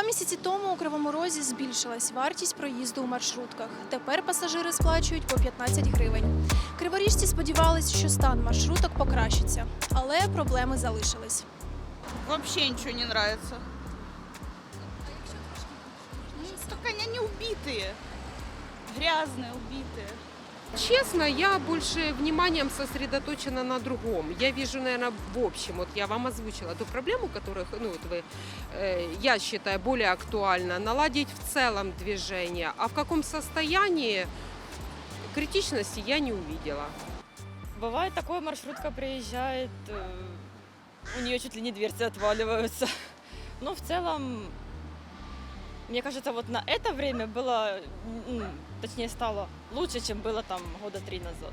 Два місяці тому у Кривому Розі збільшилась вартість проїзду у маршрутках. Тепер пасажири сплачують по 15 гривень. Криворіжці сподівались, що стан маршруток покращиться, але проблеми залишились. Вообще ничего не нравится. Ну, так они не убитые. Грязные, убитые. Честно, я больше вниманием сосредоточена на другом. Я вижу, наверное, в общем, вот я вам озвучила ту проблему, которую, ну, вот вы, э, я считаю, более актуально, наладить в целом движение. А в каком состоянии критичности я не увидела. Бывает такое, маршрутка приезжает, э, у нее чуть ли не дверцы отваливаются. Но в целом, мне кажется, вот на это время было, м, точнее стало лучше, чем было там года три назад.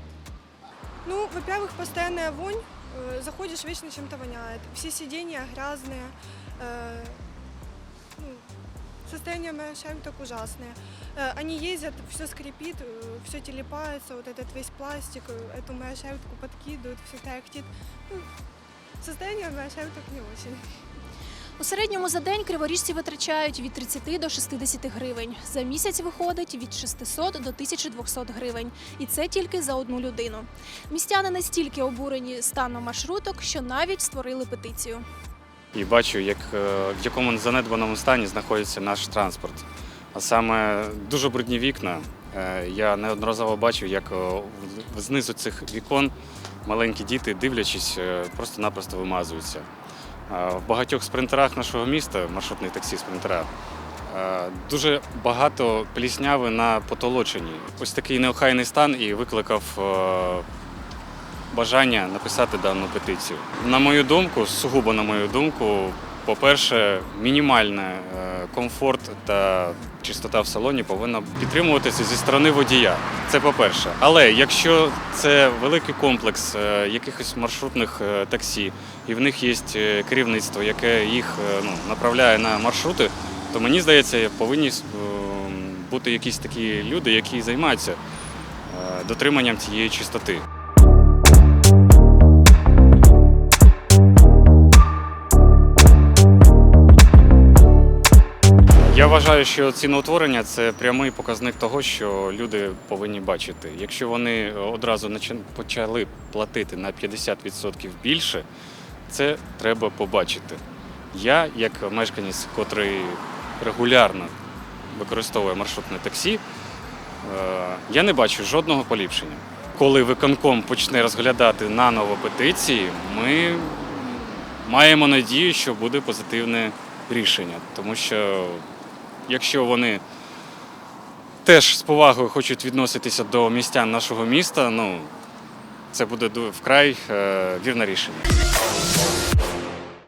Ну, во-первых, постоянная вонь. Э, Заходишь, вечно чем-то воняет. Все сиденья грязные. Э, ну, Состояние маршруток ужасное. Э, Они ездят, все скрипит, все телепается, вот этот весь пластик, э, эту маршрутку подкидывают, все тарахтит. Ну, Состояние маршруток не очень. У середньому за день криворіжці витрачають від 30 до 60 гривень. За місяць виходить від 600 до 1200 гривень. І це тільки за одну людину. Містяни настільки обурені станом маршруток, що навіть створили петицію. і бачу, як, е, в якому занедбаному стані знаходиться наш транспорт. А саме дуже брудні вікна. Е, Я неодноразово бачив, як е, знизу цих вікон маленькі діти, дивлячись, просто-напросто вимазуються. В багатьох спринтерах нашого міста, маршрутних таксі спринтера, дуже багато плісняви на потолоченні. Ось такий неохайний стан і викликав бажання написати дану петицію. На мою думку, сугубо на мою думку, по-перше, мінімальний е, комфорт та чистота в салоні повинна підтримуватися зі сторони водія. Це по-перше. Але якщо це великий комплекс е, якихось маршрутних е, таксі, і в них є е, керівництво, яке їх ну, направляє на маршрути, то мені здається, повинні бути якісь такі люди, які займаються дотриманням цієї чистоти. Я вважаю, що ціноутворення це прямий показник того, що люди повинні бачити. Якщо вони одразу почали платити на 50% більше, це треба побачити. Я, як мешканець, котрий регулярно використовує маршрутне таксі, е, я не бачу жодного поліпшення. Коли виконком почне розглядати наново петиції, ми маємо надію, що буде позитивне рішення. Тому що якщо вони теж з повагою хочуть відноситися до містян нашого міста, ну це буде вкрай е, вірне рішення.